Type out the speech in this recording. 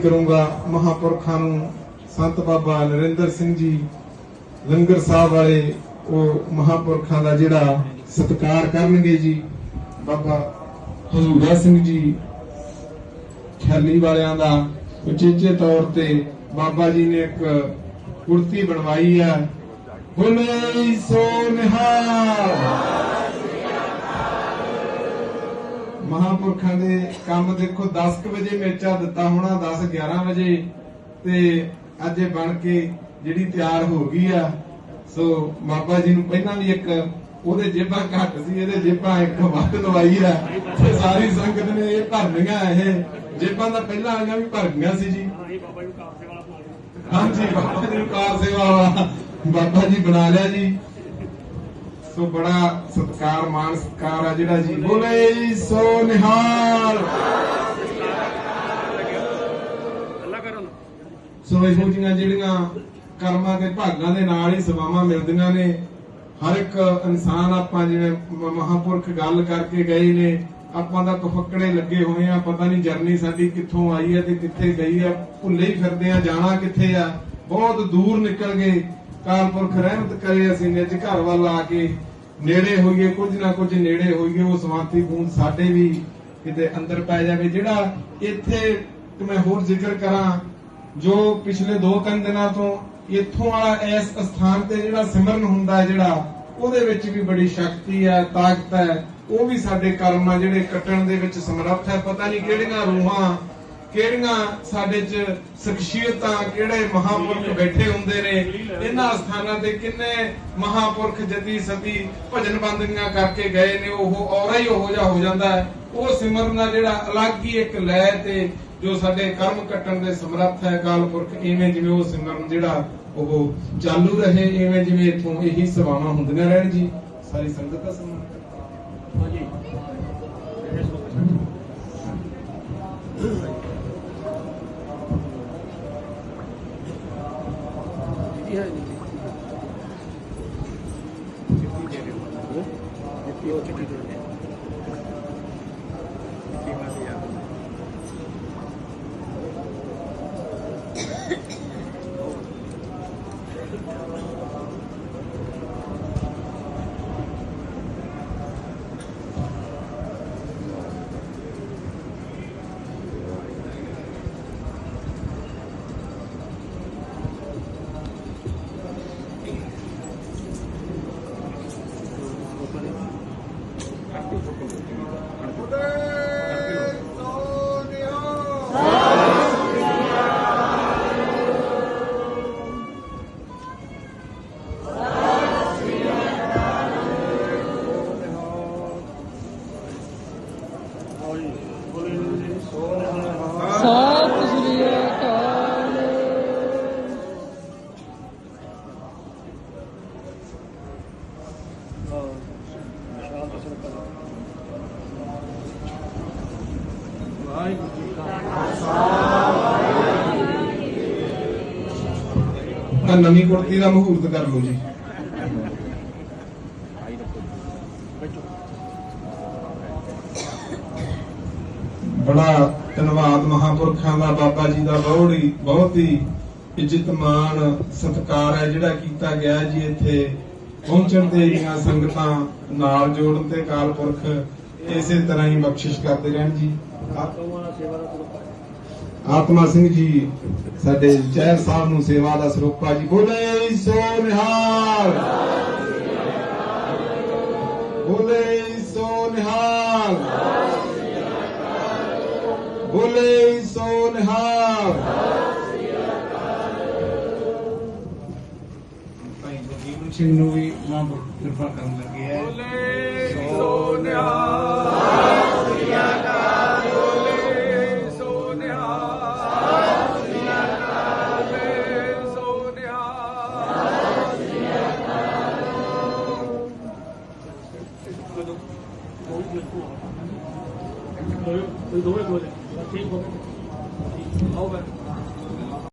ਕਰੂੰਗਾ ਮਹਾਪੁਰਖਾਂ ਨੂੰ, ਸੰਤ ਬਾਬਾ ਨਰਿੰਦਰ ਸਿੰਘ ਜੀ, ਲੰਗਰ ਸਾਹਿਬ ਵਾਲੇ, ਉਹ ਮਹਾਪੁਰਖਾਂ ਦਾ ਜਿਹੜਾ ਸਤਿਕਾਰ ਕਰਨਗੇ ਜੀ, ਬਾਬਾ ਹਜ਼ੂਰਾ ਸਿੰਘ ਜੀ ਖਿਆਲੀ ਵਾਲਿਆਂ ਦਾ ਉਚੇਚੇ ਤੌਰ ਤੇ ਬਾਬਾ ਜੀ ਨੇ ਇੱਕ ਕੁਰਤੀ ਬਣਵਾਈ ਹੈ। ਬੋਲੇ ਸੋ ਨਿਹਾਲ! ਮਹਾਪੁਰਖਾਂ ਦੇ ਕੰਮ ਦੇਖੋ 10 ਕੁ ਵਜੇ ਮੇਚਾ ਦਿੱਤਾ ਹੋਣਾ 10 11 ਵਜੇ। ਤੇ ਅੱਜ ਇਹ ਬਣ ਕੇ ਜਿਹੜੀ ਤਿਆਰ ਹੋ ਗਈ ਆ, ਸੋ ਬਾਬਾ ਜੀ ਨੂੰ ਪਹਿਲਾਂ ਵੀ ਇੱਕ ਉਹਦੇ ਜੇਬਾਂ ਘੱਟ ਸੀ, ਇਹਦੇ ਜੇਬਾਂ ਇੱਕ ਵੱਧ ਲਵਾਈ ਆ। ਤੇ ਸਾਰੀ ਸੰਗਤ ਨੇ ਇਹ ਭਰਨੀਆਂ ਇਹ। ਜੇਬਾਂ ਦਾ ਪਹਿਲਾਂ ਆਈਆਂ ਵੀ ਭਰ ਗਈਆਂ ਸੀ ਜੀ। ਹਾਂਜੀ, ਬਾਬਾ ਜੀ ਨੂੰ ਕਾਰ ਸੇਵਾ ਵਾਲਾ ਬਾਬਾ ਜੀ ਬਣਾ ਲਿਆ ਜੀ। ਸੋ ਬੜਾ ਸਤਕਾਰ ਮਾਨ ਸਤਕਾਰ ਆ ਜਿਹੜਾ ਜੀ। ਬੋਲੇ ਸੋ ਨਿਹਾਲ। ਸੋ ਇਹੋ ਜਿਹੀਆਂ ਜਿਹੜੀਆਂ ਕਰਮਾਂ ਦੇ ਭਾਗਾਂ ਦੇ ਨਾਲ ਹੀ ਸੇਵਾਵਾਂ ਮਿਲਦੀਆਂ ਨੇ ਹਰ ਇੱਕ ਇਨਸਾਨ ਆਪਾਂ ਜਿਵੇਂ ਮਹਾਪੁਰਖ ਗੱਲ ਕਰਕੇ ਗਏ ਨੇ ਆਪਾਂ ਦਾ ਕਫਕੜੇ ਲੱਗੇ ਹੋਏ ਆ ਪਤਾ ਨਹੀਂ ਜਰਨੀ ਸਾਡੀ ਕਿੱਥੋਂ ਆਈ ਹੈ ਤੇ ਕਿੱਥੇ ਗਈ ਆ ਭੁੱਲੇ ਹੀ ਫਿਰਦੇ ਆ ਜਾਣਾ ਕਿੱਥੇ ਆ ਬਹੁਤ ਦੂਰ ਨਿਕਲ ਗਏ। ਕਾਲਪੁਰਖ ਰਹਿਮਤ ਕਰੇ ਅਸੀਂ ਨਿਜ ਘਰ ਵੱਲ ਆ ਕੇ ਨੇੜੇ ਹੋਈਏ, ਕੁਝ ਨਾ ਕੁਝ ਨੇੜੇ ਹੋਈਏ, ਉਹ ਸਮਾਂਤੀ ਬੂੰਦ ਸਾਡੇ ਵੀ ਕਿਤੇ ਅੰਦਰ ਪੈ ਜਾਵੇ। ਜਿਹੜਾ ਇੱਥੇ ਮੈਂ ਹੋਰ ਜ਼ਿਕਰ ਕਰਾਂ, ਜੋ ਪਿਛਲੇ 2-3 ਦਿਨਾਂ ਤੋਂ ਇੱਥੋਂ ਵਾਲਾ ਇਸ ਸਥਾਨ ਤੇ ਜਿਹੜਾ ਸਿਮਰਨ ਹੁੰਦਾ ਹੈ ਜਿਹੜਾ, ਉਹਦੇ ਵਿੱਚ ਵੀ ਬੜੀ ਸ਼ਕਤੀ ਹੈ, ਤਾਕਤ ਹੈ। ਉਹ ਵੀ ਸਾਡੇ ਕਰਮ ਆ ਜਿਹੜੇ ਕੱਟਣ ਦੇ ਵਿੱਚ ਸਮਰੱਥ ਹੈ, ਪਤਾ ਨਹੀਂ ਕਿਹੜੀਆਂ ਰੂਹਾਂ ਕਿਹੜੀਆਂ ਸਾਡੇ 'ਚ ਸ਼ਖਸੀਅਤਾਂ, ਕਿਹੜੇ ਮਹਾਪੁਰਖ ਬੈਠੇ ਹੁੰਦੇ ਨੇ, ਇਹਨਾਂ ਸਥਾਨਾਂ ਤੇ ਕਿੰਨੇ ਮਹਾਪੁਰਖ ਜਤੀ ਸਤੀ ਭਜਨ ਬੰਦਗੀਆਂ ਕਰਕੇ ਗਏ ਨੇ, ਉਹ ਔਰਾ ਹੀ ਉਹੋ ਜਿਹਾ ਹੋ ਜਾਂਦਾ ਹੈ। ਉਹ ਸਿਮਰਨ ਦਾ ਜਿਹੜਾ ਅਲੱਗ ਹੀ ਇੱਕ ਲੈ ਤੇ ਜੋ ਸਾਡੇ ਕਰਮ ਕੱਟਣ ਦੇ ਸਮਰੱਥ ਹੈ ਕਾਲਪੁਰਖ ਇਵੇਂ ਜਿਵੇਂ ਉਹ ਸਿਮਰਨ ਜਿਹੜਾ ਉਹ ਚਾਲੂ ਰਹੇ, ਇਵੇਂ ਜਿਵੇਂ ਇਥੋਂ ਇਹੀ ਸੇਵਾਵਾਂ ਹੁੰਦੀਆਂ ਰਹਿਣ ਜੀ। ਸਾਰੀ ਸੰਗਤ ਦਾ ਸਨਮਾਨ 피하는데. 예쁘게 내려가고 예쁘게 어떻게 돌네. ਵਾਹਿਗੁਰੂ ਜੀ ਕਾ ਆਹ ਨਵੀਂ ਕੁਰਤੀ ਦਾ ਮਹੂਰਤ ਕਰ ਲਓ ਜੀ। ਬੜਾ ਧੰਨਵਾਦ ਮਹਾਪੁਰਖਾਂ ਦਾ, ਬਾਬਾ ਜੀ ਦਾ ਬਹੁਤ ਹੀ ਬਹੁਤ ਹੀ ਇੱਜ਼ਤ ਮਾਣ ਸਤਿਕਾਰ ਹੈ ਜਿਹੜਾ ਕੀਤਾ ਗਿਆ ਜੀ ਇੱਥੇ। ਪਹੁੰਚਣ ਤੇ ਜਿਹੜੀਆਂ ਸੰਗਤਾਂ ਨਾਲ ਜੋੜਨ ਤੇ ਕਾਲਪੁਰਖ ਇਸੇ ਤਰ੍ਹਾਂ ਹੀ ਬਖਸ਼ਿਸ਼ ਕਰਦੇ ਰਹਿਣ ਜੀ। ਆਤਮਾ ਸਿੰਘ ਜੀ ਸਾਡੇ ਜੈ ਸਾਹਿਬ ਨੂੰ ਸੇਵਾ ਦਾ ਸਰੂਪਾ ਜੀ ਬੋਲੇ ਸੋ ਨਿਹਾਲ। ਬੋਲੇ ਸੋ ਨਿਹਾਲ। ਬੋਲੇ ਸੋ ਨਿਹਾਲ। ਭਾਈ ਗੁਰਜੀਵਨ ਸਿੰਘ ਨੂੰ ਵੀ ਮਾਂ ਕਿਰਪਾ ਕਰਨ ਲੱਗੇ ਹੈ। ਬੋਲੇ ਸੋ ਨਿਹਾਲ। ਸ੍ਰੀ ਅਕਾਲ। 佢都冇呢個孤寒，佢到一個嚟，我聽過，好嘅。